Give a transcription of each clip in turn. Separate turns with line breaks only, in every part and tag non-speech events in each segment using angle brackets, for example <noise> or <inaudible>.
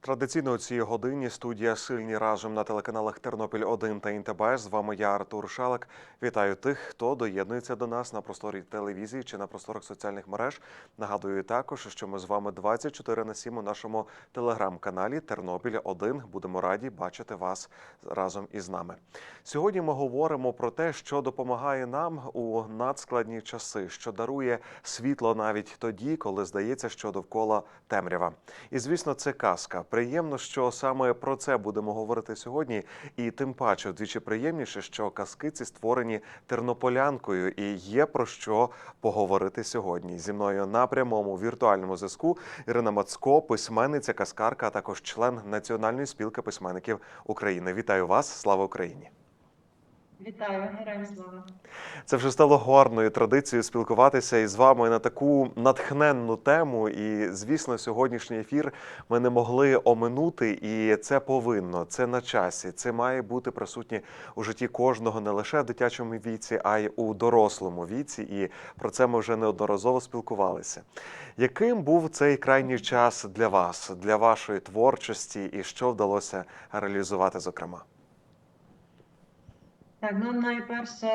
Традиційно у цій годині студія Сильні разом на телеканалах Тернопіль 1 та ІНТБ. З вами я Артур Шалик. Вітаю тих, хто доєднується до нас на просторі телевізії чи на просторах соціальних мереж. Нагадую також, що ми з вами 24 на 7 у нашому телеграм-каналі Тернопіль 1 Будемо раді бачити вас разом із нами. Сьогодні ми говоримо про те, що допомагає нам у надскладні часи, що дарує світло навіть тоді, коли здається, що довкола темрява. І звісно, це казка. Приємно, що саме про це будемо говорити сьогодні, і тим паче вдвічі приємніше, що казки ці створені тернополянкою, і є про що поговорити сьогодні. Зі мною на прямому віртуальному зв'язку Ірина Мацко, письменниця, казкарка, а також член Національної спілки письменників України. Вітаю вас! Слава Україні!
Вітаю, героям слава.
Це вже стало гарною традицією спілкуватися із вами на таку натхненну тему. І, звісно, сьогоднішній ефір ми не могли оминути, і це повинно, це на часі. Це має бути присутнє у житті кожного не лише в дитячому віці, а й у дорослому віці. І про це ми вже неодноразово спілкувалися. Яким був цей крайній час для вас, для вашої творчості, і що вдалося реалізувати, зокрема?
Так, ну найперше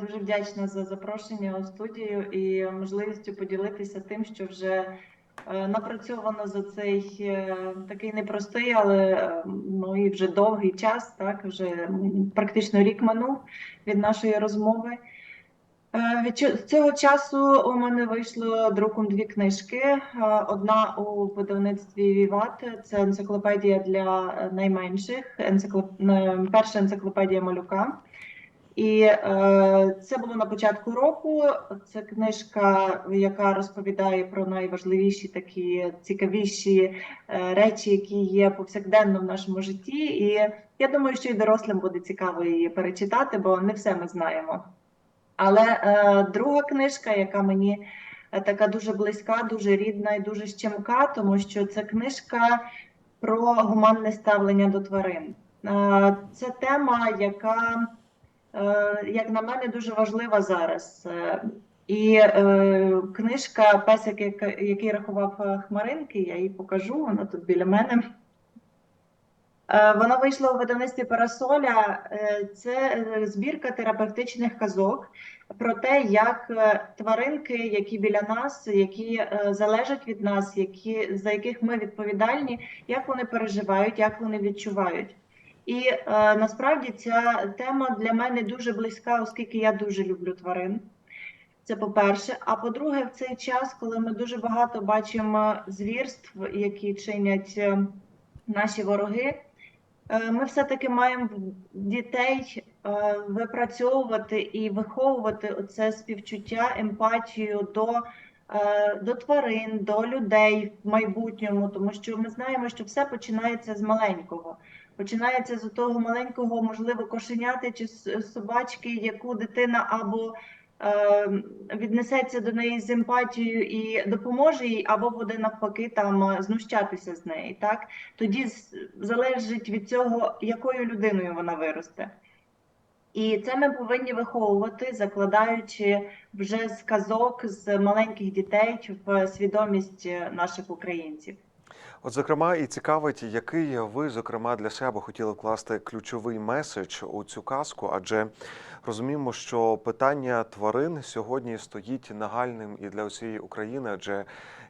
дуже вдячна за запрошення у студію і можливістю поділитися тим, що вже е, напрацьовано за цей е, такий непростий, але е, ну і вже довгий час, так вже практично рік минув від нашої розмови. Від цього часу у мене вийшло друком дві книжки. Одна у видавництві Віват, це енциклопедія для найменших, енциклоп... перша енциклопедія малюка. І е, це було на початку року. Це книжка, яка розповідає про найважливіші такі цікавіші е, речі, які є повсякденно в нашому житті. І я думаю, що і дорослим буде цікаво її перечитати, бо не все ми знаємо. Але е, друга книжка, яка мені е, така дуже близька, дуже рідна і дуже щемка, тому що це книжка про гуманне ставлення до тварин. Е, це тема, яка, як на мене, дуже важлива зараз. Е, і е, книжка Песик, який рахував е, хмаринки, я її покажу, вона тут біля мене. Е, Вона вийшла у видавництві Парасоля. Е, Це е, збірка терапевтичних казок про те, як е, тваринки, які біля нас, які е, залежать від нас, які, за яких ми відповідальні, як вони переживають, як вони відчувають. І е, насправді ця тема для мене дуже близька, оскільки я дуже люблю тварин. Це по-перше. А по-друге, в цей час, коли ми дуже багато бачимо звірств, які чинять е, наші вороги, Е, Ми все-таки маємо дітей е, випрацьовувати і виховувати оце співчуття, емпатію до, до тварин, до людей в майбутньому, тому що ми знаємо, що все починається з маленького. Починається з того маленького, можливо, кошеняти чи собачки, яку дитина або е, віднесеться до неї з емпатією і допоможе їй, або буде навпаки там е, знущатися з неї. Так? тоді залежить від цього, якою людиною вона виросте. І це ми повинні виховувати, закладаючи вже з казок з маленьких дітей в свідомість е, наших українців.
От, зокрема, і цікавить, який ви, зокрема, для себе хотіли вкласти ключовий меседж у цю казку, адже розуміємо, що питання тварин сьогодні стоїть нагальним і для усієї України, адже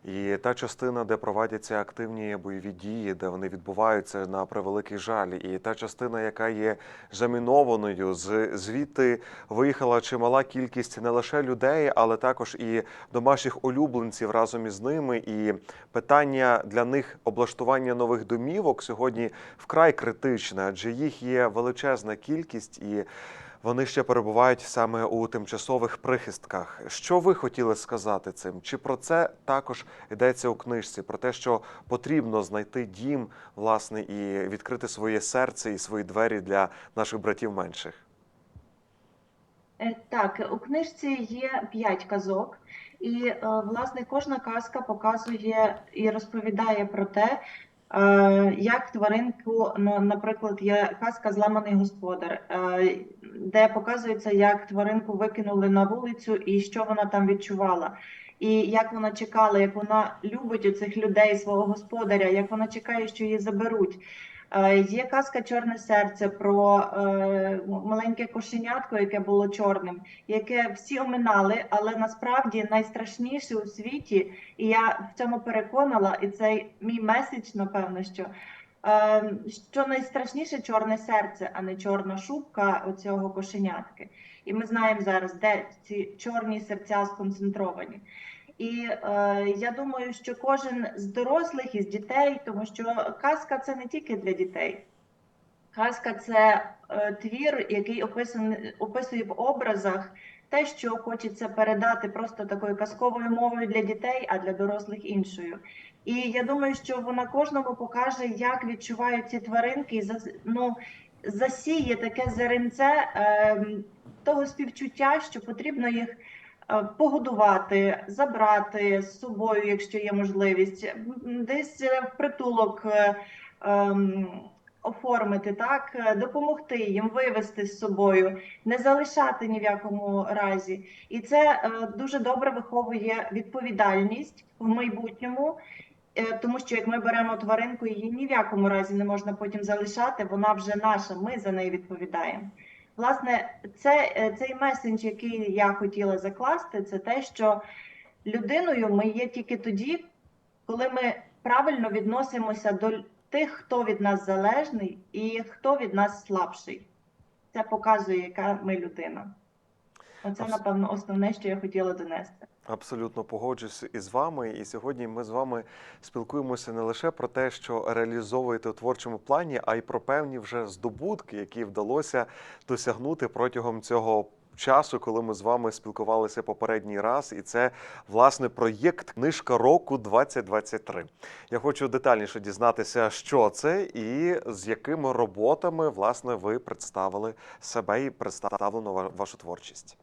і та частина, де проводяться активні бойові дії, де вони відбуваються на превеликий жаль, і та частина, яка є замінованою, з звідти виїхала чимала кількість не лише людей, але також і домашніх улюбленців разом із ними. І питання для них облаштування нових домівок сьогодні вкрай критичне, адже їх є величезна кількість і. Вони ще перебувають саме у тимчасових прихистках. Що ви хотіли сказати цим? Чи про це також йдеться у книжці? Про те, що потрібно знайти дім, власне, і відкрити своє серце і свої двері для наших братів менших?
Е, Так, у книжці є п'ять казок, і е, власне кожна казка показує і розповідає про те, як тваринку, ну, наприклад, є казка Зламаний господар, е, де показується, як тваринку викинули на вулицю і що вона там відчувала. і як вона чекала, як вона любить оцих людей, свого господаря, як вона чекає, що її заберуть. Е, Є казка Чорне серце про е, маленьке кошенятко, яке було чорним, яке всі оминали, але насправді найстрашніше у світі, і я в цьому переконала, і це мій меседж, напевно, що, е, що найстрашніше чорне серце, а не чорна шубка оцього кошенятки. І ми знаємо зараз, де ці чорні серця сконцентровані. І е, я думаю, що кожен з дорослих із дітей, тому що казка це не тільки для дітей. Казка це е, твір, який описаний, описує в образах те, що хочеться передати просто такою казковою мовою для дітей, а для дорослих іншою. І я думаю, що вона кожному покаже, як відчувають ці тваринки, і ну, засіє таке зеренце е, того співчуття, що потрібно їх погодувати, забрати з собою, якщо є можливість, десь е, в притулок. е, ем, Оформити так, е, допомогти їм вивести з собою, не залишати ні в якому разі, і це е, дуже добре виховує відповідальність в майбутньому, е, тому що як ми беремо тваринку, її ні в якому разі не можна потім залишати. Вона вже наша. Ми за неї відповідаємо. Власне, це е, цей месендж, який я хотіла закласти, це те, що людиною ми є тільки тоді, коли ми правильно відносимося до тих, хто від нас залежний і хто від нас слабший. Це показує, яка ми людина. Оце, напевно, основне, що я хотіла донести.
Абсолютно погоджуюсь із вами. І сьогодні ми з вами спілкуємося не лише про те, що реалізовуєте у творчому плані, а й про певні вже здобутки, які вдалося досягнути протягом цього. Часу, коли ми з вами спілкувалися попередній раз, і це власне проєкт Книжка року 2023. Я хочу детальніше дізнатися, що це і з якими роботами власне ви представили себе і представлено ва- вашу творчість.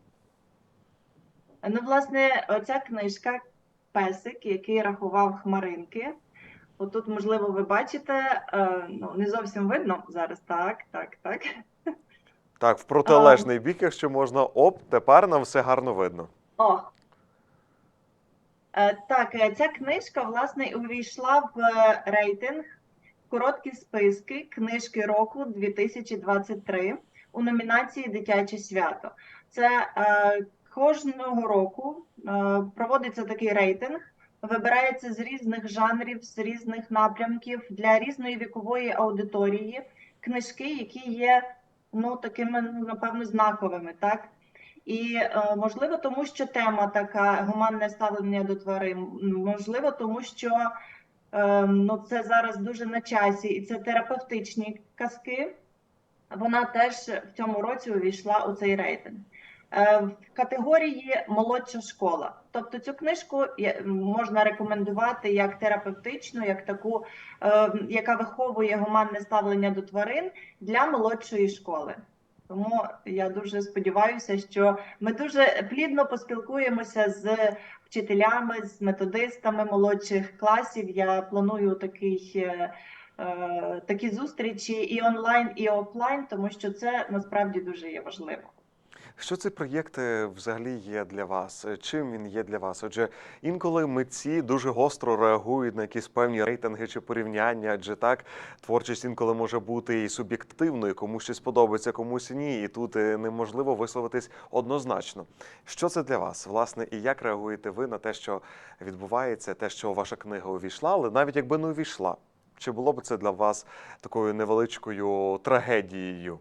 Ну, власне, оця книжка Песик, який рахував хмаринки. Отут, можливо, ви бачите, е, ну не зовсім видно зараз. Так, так, так.
Так, в протилежний бік, якщо можна, оп, тепер нам все гарно видно.
О. Е, Так, е, ця книжка, власне, увійшла в рейтинг короткі списки книжки року 2023 у номінації Дитяче свято. Це кожного року е, проводиться такий рейтинг, вибирається з різних жанрів, з різних напрямків для різної вікової аудиторії книжки, які є ну такими, ну, напевно, знаковими, так? І е, можливо, тому що тема така гуманне ставлення до тварин, можливо, тому що е, ну, це зараз дуже на часі, і це терапевтичні казки. Вона теж в цьому році увійшла у цей рейтинг. Е, В категорії молодша школа. Тобто цю книжку можна рекомендувати як терапевтичну, як таку, е, яка виховує гуманне ставлення до тварин для молодшої школи. Тому я дуже сподіваюся, що ми дуже плідно поспілкуємося з вчителями, з методистами молодших класів. Я планую такий, е, такі зустрічі і онлайн, і офлайн, тому що це насправді дуже є важливо.
Що цей проєкт взагалі є для вас? Е, Чим він є для вас? Адже інколи митці дуже гостро реагують на якісь певні рейтинги чи порівняння, адже так творчість інколи може бути і суб'єктивною, комусь щось подобається, комусь ні. І тут е, неможливо висловитись однозначно. Що це для вас, власне, і як реагуєте ви на те, що відбувається, те, що ваша книга увійшла, але навіть якби не увійшла, чи було б це для вас такою невеличкою трагедією?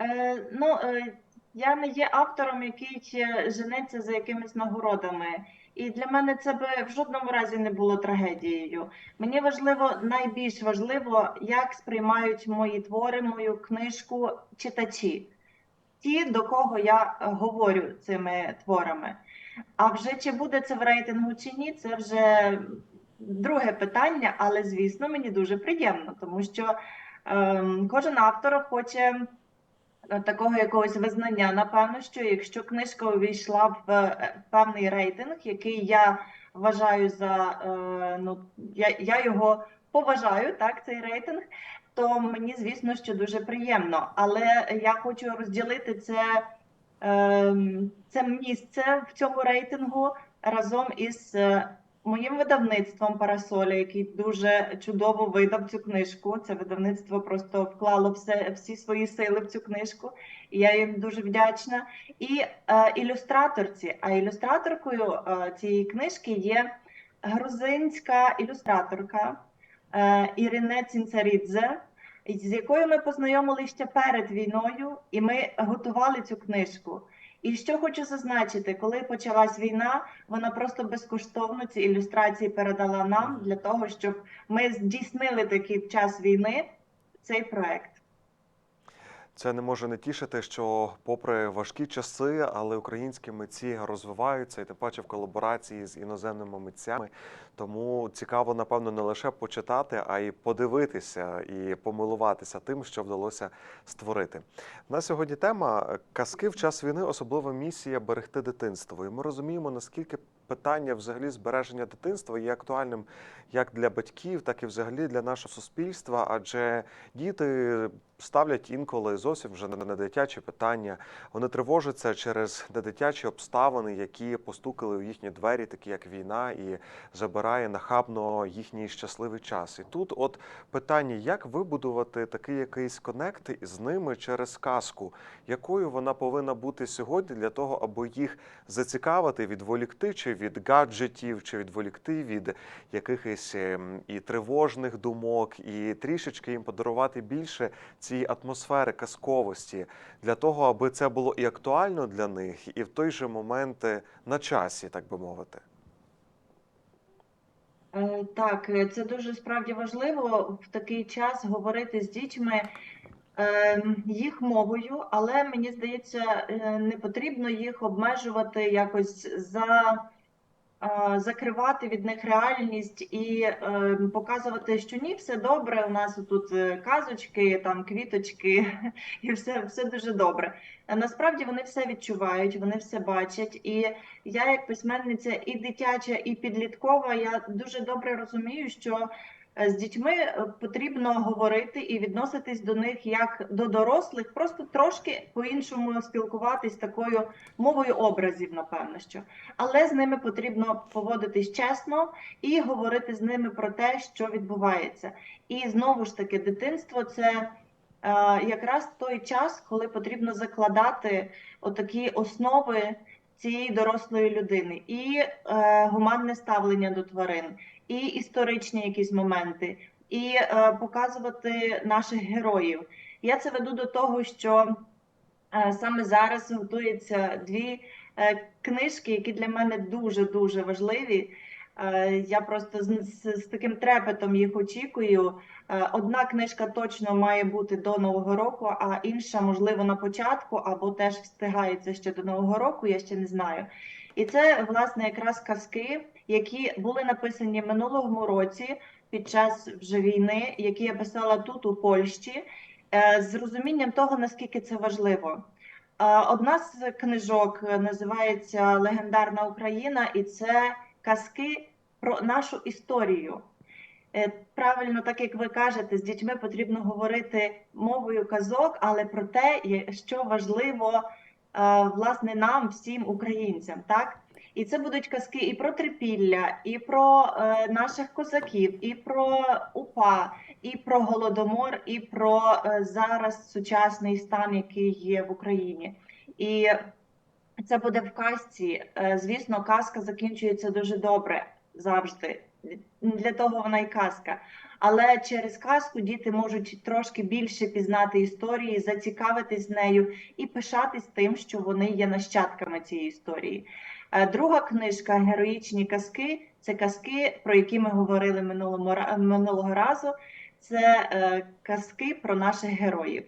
Е, ну, е, я не є автором, який е, женеться за якимись нагородами. І для мене це би в жодному разі не було трагедією. Мені важливо, найбільш важливо, як сприймають мої твори, мою книжку читачі, ті, до кого я е, говорю цими творами. А вже чи буде це в рейтингу чи ні, це вже друге питання, але звісно, мені дуже приємно, тому що ем, кожен автор хоче е, такого якогось визнання. Напевно, що якщо книжка увійшла в е, певний рейтинг, який я вважаю за е, ну я, я його поважаю, так, цей рейтинг. То мені, звісно, що дуже приємно, але я хочу розділити це ем, це місце в цьому рейтингу разом із е, моїм видавництвом Парасоля, який дуже чудово видав цю книжку. Це видавництво просто вклало все, всі свої сили в цю книжку, і я їм дуже вдячна. І е, ілюстраторці. А ілюстраторкою е, цієї книжки є грузинська ілюстраторка е, Ірине Цінцарідзе, з якою ми познайомилися ще перед війною, і ми готували цю книжку. І що хочу зазначити, коли почалась війна, вона просто безкоштовно ці ілюстрації передала нам для того, щоб ми здійснили такий час війни цей проект.
Це не може не тішити, що, попри важкі часи, але українські митці розвиваються і тим паче в колаборації з іноземними митцями. Тому цікаво, напевно, не лише почитати, а й подивитися і помилуватися тим, що вдалося створити. На сьогодні тема казки в час війни, особлива місія берегти дитинство. І ми розуміємо, наскільки питання взагалі збереження дитинства є актуальним як для батьків, так і взагалі для нашого суспільства, адже діти ставлять інколи зовсім вже не дитячі питання. Вони тривожаться через недитячі обставини, які постукали у їхні двері, такі як війна, і забирає нахабно їхній щасливий час. І тут, от питання, як вибудувати такий якийсь конект із ними через казку, якою вона повинна бути сьогодні для того, аби їх зацікавити, відволікти чи від гаджетів, чи відволікти від якихось ем, і тривожних думок, і трішечки їм подарувати більше цієї атмосфери казковості для того, аби це було і актуально для них, і в той же момент е, на часі, так би мовити.
Е, Так, е, це дуже справді важливо в такий час говорити з дітьми їх мовою, але мені здається, не потрібно їх обмежувати якось за. Е, Закривати від них реальність і е, показувати, що ні, все добре. У нас тут е, казочки, там квіточки, <laughs> і все, все дуже добре. Насправді вони все відчувають, вони все бачать. І я, як письменниця, і дитяча, і підліткова, я дуже добре розумію, що е, з дітьми е, потрібно говорити і відноситись до них як до дорослих, просто трошки по-іншому спілкуватись такою мовою образів, напевно, що але з ними потрібно поводитись чесно і говорити з ними про те, що відбувається. І знову ж таки, дитинство це е, якраз той час, коли потрібно закладати отакі основи цієї дорослої людини, і е, гуманне ставлення до тварин, і історичні якісь моменти, і е, показувати наших героїв. Я це веду до того, що е, саме зараз готуються дві е, книжки, які для мене дуже дуже важливі. Е, Я просто з, з, з таким трепетом їх очікую. Е, Одна книжка точно має бути до Нового року, а інша, можливо, на початку, або теж встигається ще до Нового року, я ще не знаю. І це, власне, якраз казки, які були написані минулому році під час вже війни, які я писала тут, у Польщі, е, з розумінням того, наскільки це важливо. Е, Одна з книжок називається Легендарна Україна, і це казки про нашу історію. Е, Правильно, так як ви кажете, з дітьми потрібно говорити мовою казок, але про те, що важливо власне нам, всім українцям, так? І це будуть казки і про трипілля, і про е, наших козаків, і про УПА, і про голодомор, і про е, зараз сучасний стан, який є в Україні. І це буде в казці. Е, Звісно, казка закінчується дуже добре завжди. Для того вона і казка. Але через казку діти можуть трошки більше пізнати історії, зацікавитись нею і пишатись тим, що вони є нащадками цієї історії. Друга книжка Героїчні казки це казки, про які ми говорили минулому минулого разу. Це е, казки про наших героїв.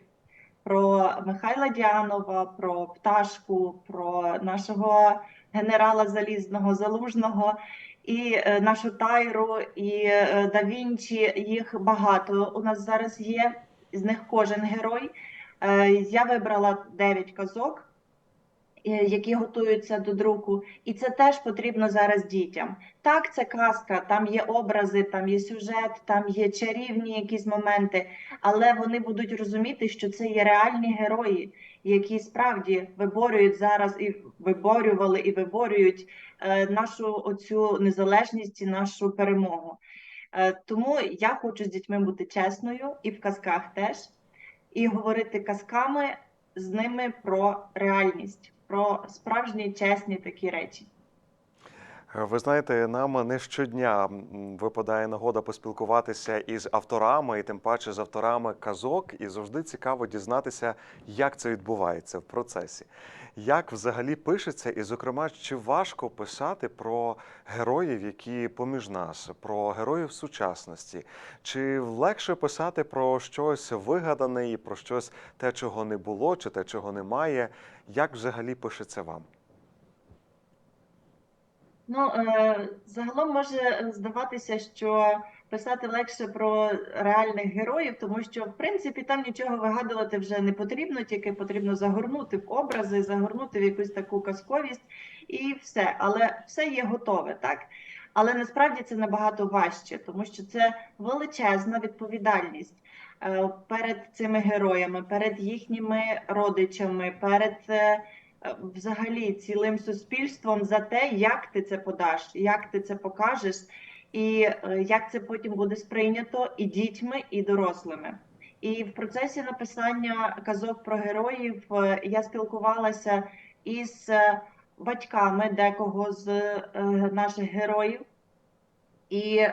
Про Михайла Діанова, про пташку, про нашого генерала Залізного Залужного і е, нашу Тайру, і е, Да Вінчі. Їх багато у нас зараз є. З них кожен герой. Я вибрала 9 казок, які готуються до друку, і це теж потрібно зараз дітям. Так, це казка, там є образи, там є сюжет, там є чарівні якісь моменти, але вони будуть розуміти, що це є реальні герої, які справді виборюють зараз і виборювали і виборюють е, нашу оцю незалежність і нашу перемогу. Е, Тому я хочу з дітьми бути чесною і в казках теж, і говорити казками з ними про реальність, про справжні чесні такі речі.
Е, Ви знаєте, нам не щодня випадає нагода поспілкуватися із авторами, і тим паче з авторами казок, і завжди цікаво дізнатися, як це відбувається в процесі. Як взагалі пишеться, і, зокрема, чи важко писати про героїв, які поміж нас, про героїв сучасності? Чи легше писати про щось вигадане і про щось те, чого не було, чи те, чого немає? Як взагалі пишеться вам?
Ну, е, загалом може здаватися, що писати легше про реальних героїв, тому що в принципі там нічого вигадувати вже не потрібно, тільки потрібно загорнути в образи, загорнути в якусь таку казковість і все. Але все є готове, так? Але насправді це набагато важче, тому що це величезна відповідальність е, перед цими героями, перед їхніми родичами, перед е, взагалі цілим суспільством за те, як ти це подаш, як ти це покажеш, і е, як це потім буде сприйнято і дітьми, і дорослими. І в процесі написання казок про героїв е, я спілкувалася із е, батьками декого з наших героїв, і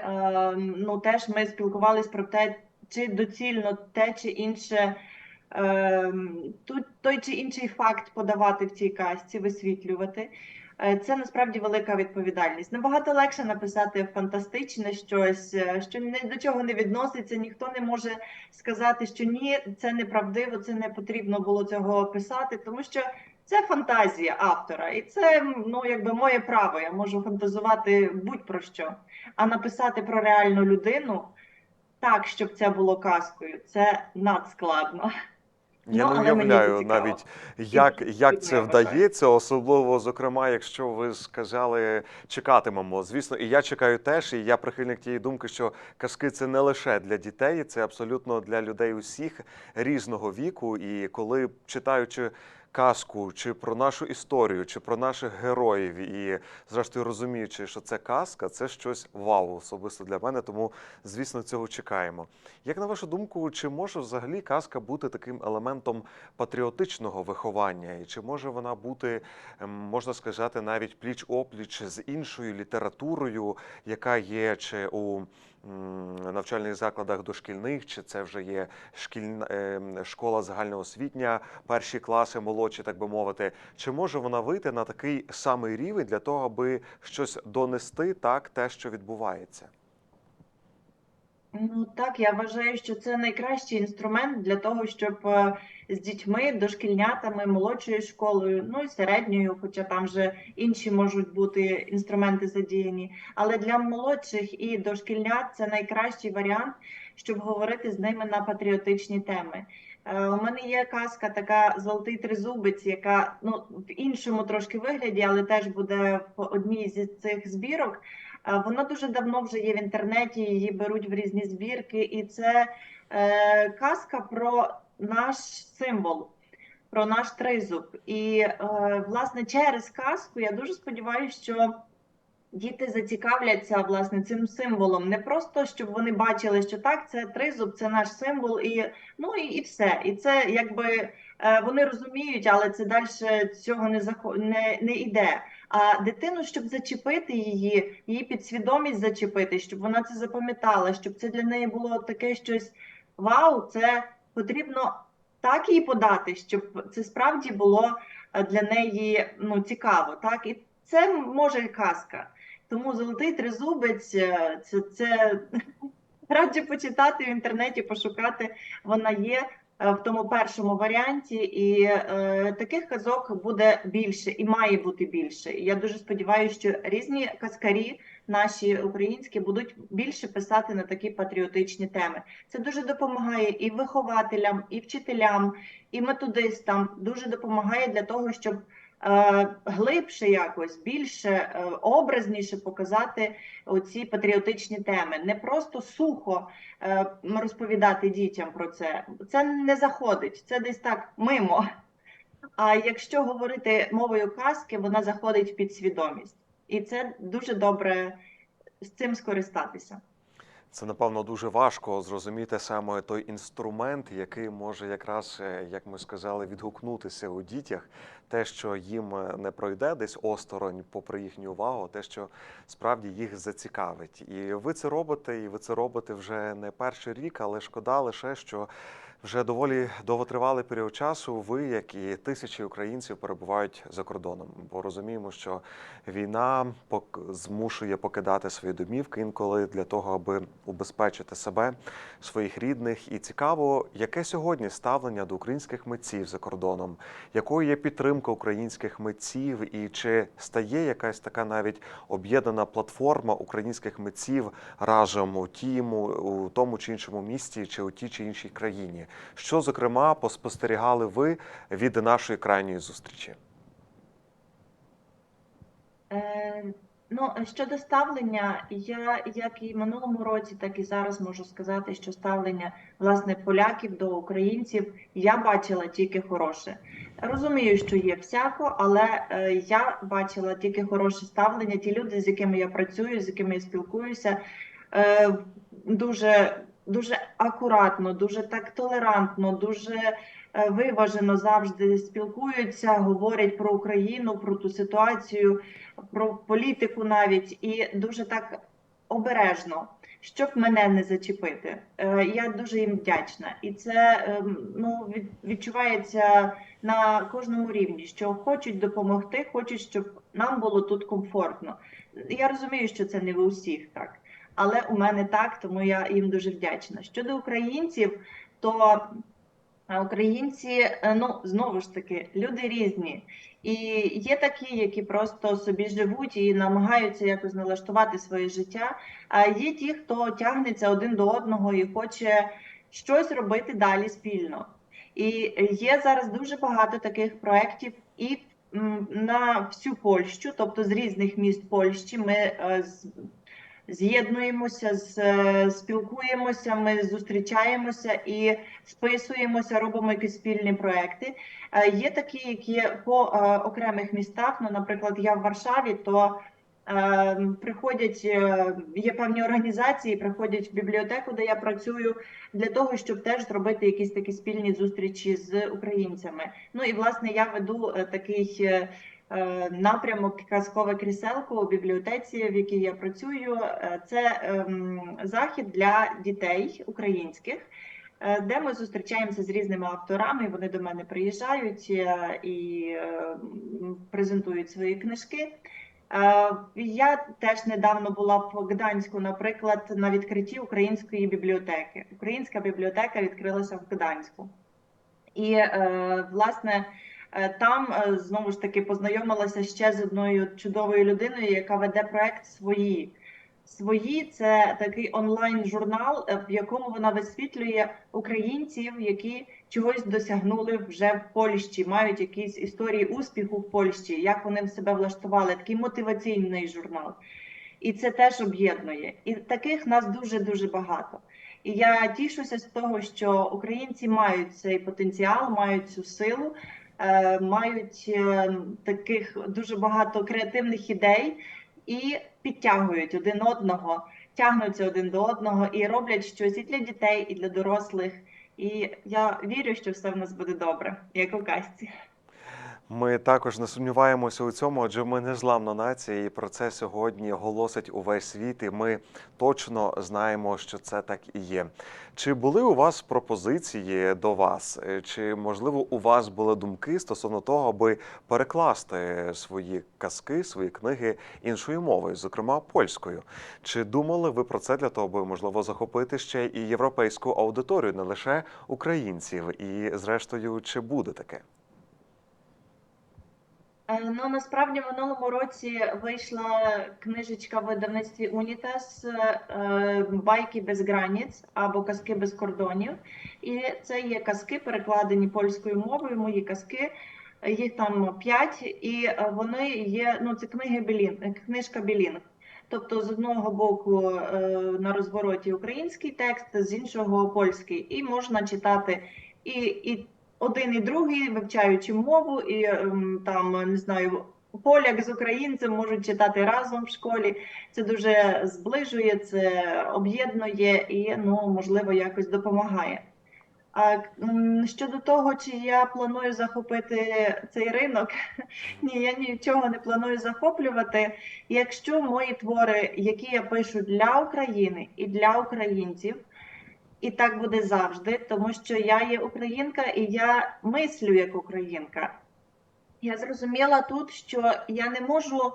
ну, теж ми спілкувалися про те, чи доцільно те чи інше. тут той чи інший факт подавати в цій казці, висвітлювати. Е, Це насправді велика відповідальність. Набагато легше написати фантастичне щось, е, що ні до чого не відноситься. Ніхто не може сказати, що ні, це неправдиво, це не потрібно було цього писати, тому що це фантазія автора, і це ну якби моє право. Я можу фантазувати будь-про що. А написати про реальну людину так, щоб це було казкою, це надскладно.
Я
Ну,
не
це
уявляю навіть, як, як це вдається, особливо, зокрема, якщо ви сказали, чекатимемо. Звісно, і я чекаю теж, і я прихильник тієї думки, що казки це не лише для дітей, це абсолютно для людей усіх різного віку. І коли читаючи казку, чи про нашу історію, чи про наших героїв, і зрештою розуміючи, що це казка, це щось вау особисто для мене. Тому, звісно, цього чекаємо. Як на вашу думку, чи може взагалі казка бути таким елементом патріотичного виховання, і чи може вона бути, ем, можна сказати, навіть пліч опліч з іншою літературою, яка є чи у навчальних закладах дошкільних, чи це вже є шкільна ем, школа загальноосвітня, перші класи молодші, так би мовити, чи може вона вийти на такий самий рівень для того, аби щось донести так, те, що відбувається?
Ну так, я вважаю, що це найкращий інструмент для того, щоб е, з дітьми, дошкільнятами, молодшою школою, ну і середньою, хоча там вже інші можуть бути інструменти задіяні. Але для молодших і дошкільнят це найкращий варіант, щоб говорити з ними на патріотичні теми. Е, У мене є казка, така Золотий тризубець, яка ну в іншому трошки вигляді, але теж буде в одній зі цих збірок. Вона дуже давно вже є в інтернеті, її беруть в різні збірки, і це е, казка про наш символ, про наш тризуб. І е, власне через казку я дуже сподіваюся, що діти зацікавляться власне цим символом. Не просто щоб вони бачили, що так, це тризуб, це наш символ, і ну і, і все. І це якби е, вони розуміють, але це далі цього не не, не йде. А дитину, щоб зачепити її, її підсвідомість зачепити, щоб вона це запам'ятала, щоб це для неї було таке щось вау, це потрібно так їй подати, щоб це справді було е, для неї ну, цікаво. Так? І це може і казка. Тому золотий тризубець е, це, це <laughs> раджу почитати в інтернеті, пошукати. Вона є в тому першому варіанті, і е, таких казок буде більше і має бути більше. Я дуже сподіваюся, що різні казкарі, наші українські, будуть більше писати на такі патріотичні теми. Це дуже допомагає і вихователям, і вчителям, і методистам. Дуже допомагає для того, щоб е, глибше якось більше е, образніше показати оці патріотичні теми, не просто сухо е, розповідати дітям про це. Це не заходить, це десь так мимо. А якщо говорити мовою казки, вона заходить в підсвідомість, і це дуже добре з цим скористатися.
Це напевно дуже важко зрозуміти саме той інструмент, який може якраз, е, як ми сказали, відгукнутися у дітях, те, що їм е, не пройде десь осторонь, попри їхню увагу, те, що справді їх зацікавить. І ви це робите, і ви це робите вже не перший рік, але шкода лише, що вже доволі довготривалий період часу. Ви, як і тисячі українців, перебувають за кордоном, бо розуміємо, що війна пок- змушує покидати свої домівки інколи для того, аби убезпечити себе, своїх рідних. І цікаво, яке сьогодні ставлення до українських митців за кордоном, якою є підтримка українських митців, і чи стає якась така навіть об'єднана платформа українських митців разом у тім, у тому чи іншому місті, чи у тій чи іншій країні? Що зокрема поспостерігали ви від нашої крайньої зустрічі?
Е, ну, щодо ставлення, я як і минулому році, так і зараз можу сказати, що ставлення власне поляків до українців я бачила тільки хороше. Розумію, що є всяко, але е, я бачила тільки хороше ставлення. Ті люди, з якими я працюю, з якими я спілкуюся, е, дуже, дуже акуратно, дуже так толерантно, дуже е, виважено завжди спілкуються, говорять про Україну, про ту ситуацію про політику навіть і дуже так обережно, щоб мене не зачепити. Е, Я дуже їм вдячна, і це ем, ну відчувається на кожному рівні, що хочуть допомогти, хочуть, щоб нам було тут комфортно. Я розумію, що це не в усіх так, але у мене так, тому я їм дуже вдячна. Щодо українців, то українці, е, ну знову ж таки, люди різні. І є такі, які просто собі живуть і намагаються якось налаштувати своє життя. А є ті, хто тягнеться один до одного і хоче щось робити далі спільно. І є зараз дуже багато таких проєктів і на всю Польщу, тобто з різних міст Польщі. Ми е, з'єднуємося, з- е, спілкуємося, ми зустрічаємося і списуємося, робимо якісь спільні проекти. Е, Є такі, які по е, окремих містах, ну, наприклад, я в Варшаві, то приходять, є певні організації, приходять в бібліотеку, де я працюю, для того, щоб теж зробити якісь такі спільні зустрічі з українцями. Ну і власне я веду такий. Е, Напрямок казкове кріселко у бібліотеці, в якій я працюю, Е, це ем, захід для дітей українських, е, де ми зустрічаємося з різними авторами. Вони до мене приїжджають і е, презентують свої книжки. Я теж недавно була в Гданську, наприклад, на відкритті української бібліотеки. Українська бібліотека відкрилася в Гданську. І власне там е, знову ж таки познайомилася ще з одною чудовою людиною, яка веде проект свої. Свої це такий онлайн-журнал, е, в якому вона висвітлює українців, які чогось досягнули вже в Польщі, мають якісь історії успіху в Польщі, як вони себе влаштували. Такий мотиваційний журнал. І це теж об'єднує. І таких нас дуже дуже багато. І я тішуся з того, що українці мають цей потенціал, мають цю силу, е, мають е, таких дуже багато креативних ідей і підтягують один одного, тягнуться один до одного і роблять щось і для дітей, і для дорослих. І я вірю, що все в нас буде добре, як у казці.
Ми також не сумніваємося у цьому, адже ми незламна нація, і про це сьогодні голосить увесь світ. І ми точно знаємо, що це так і є. Чи були у вас пропозиції до вас? Чи можливо у вас були думки стосовно того, аби перекласти свої казки, свої книги іншою мовою, зокрема польською? Чи думали ви про це для того, аби можливо захопити ще і європейську аудиторію, не лише українців? І зрештою, чи буде таке?
Е, Ну насправді в минулому році вийшла книжечка в видавництві Унітас е, Байки без границь або Казки без кордонів. І це є казки, перекладені польською мовою. Мої казки. Їх там п'ять, і е, вони є. Ну, це книги білін, книжка білінг. Тобто, з одного боку на розвороті український текст, з іншого польський, і можна читати і, і один і другий, вивчаючи мову, і ем, там не знаю, поляк з українцем можуть читати разом в школі. Це дуже зближує, це об'єднує і ну можливо якось допомагає. А щодо того, чи я планую захопити цей ринок, <laughs> ні, я нічого не планую захоплювати. Якщо мої твори, які я пишу для України і для українців, і так буде завжди, тому що я є українка і я мислю як українка. Я зрозуміла тут, що я не можу,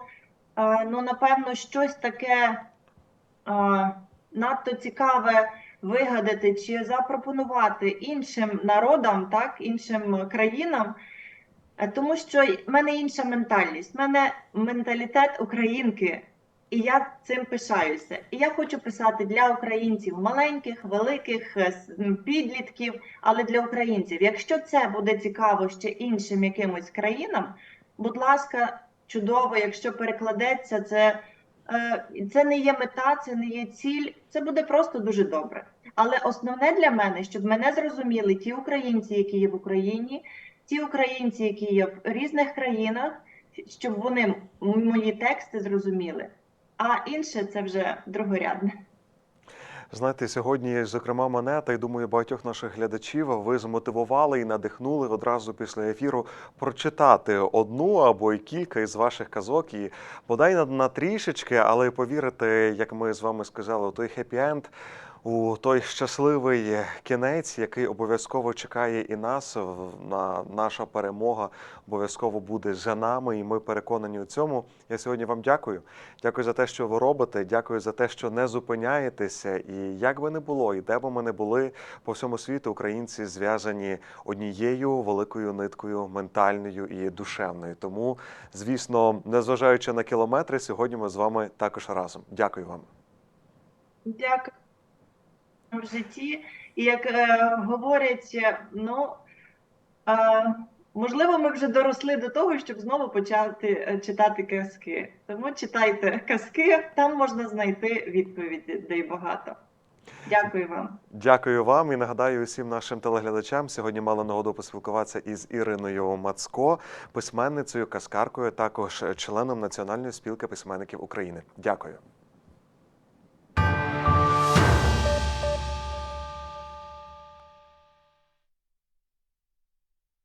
ну напевно, щось таке надто цікаве вигадати чи запропонувати іншим народам, так, іншим країнам, е, тому що в мене інша ментальність, в мене менталітет українки, і я цим пишаюся. І я хочу писати для українців маленьких, великих, е, підлітків, але для українців. Якщо це буде цікаво ще іншим якимось країнам, будь ласка, чудово, якщо перекладеться, це, е, це не є мета, це не є ціль, це буде просто дуже добре. Але основне для мене, щоб мене зрозуміли ті українці, які є в Україні, ті українці, які є в різних країнах, щоб вони мої тексти зрозуміли. А інше це вже другорядне.
Знаєте, сьогодні, зокрема, мене та й думаю, багатьох наших глядачів ви змотивували і надихнули одразу після ефіру прочитати одну або й кілька із ваших казок. І бодай на, на трішечки, але повірити, як ми з вами сказали, той хеппі-енд, у той щасливий кінець, який обов'язково чекає і нас. На наша перемога обов'язково буде за нами, і ми переконані у цьому. Я сьогодні вам дякую. Дякую за те, що ви робите. Дякую за те, що не зупиняєтеся. І як би не було, і де би ми не були по всьому світу, українці зв'язані однією великою ниткою ментальною і душевною. Тому, звісно, незважаючи на кілометри, сьогодні ми з вами також разом. Дякую вам.
Дякую в житті. І як е, говорять, е, ну е, можливо, ми вже доросли до того, щоб знову почати е, читати казки. Тому читайте казки, там можна знайти відповіді, де й багато. Дякую вам.
Дякую вам і нагадаю усім нашим телеглядачам. Сьогодні мали нагоду поспілкуватися із Іриною Мацко, письменницею, каскаркою, також членом Національної спілки письменників України. Дякую.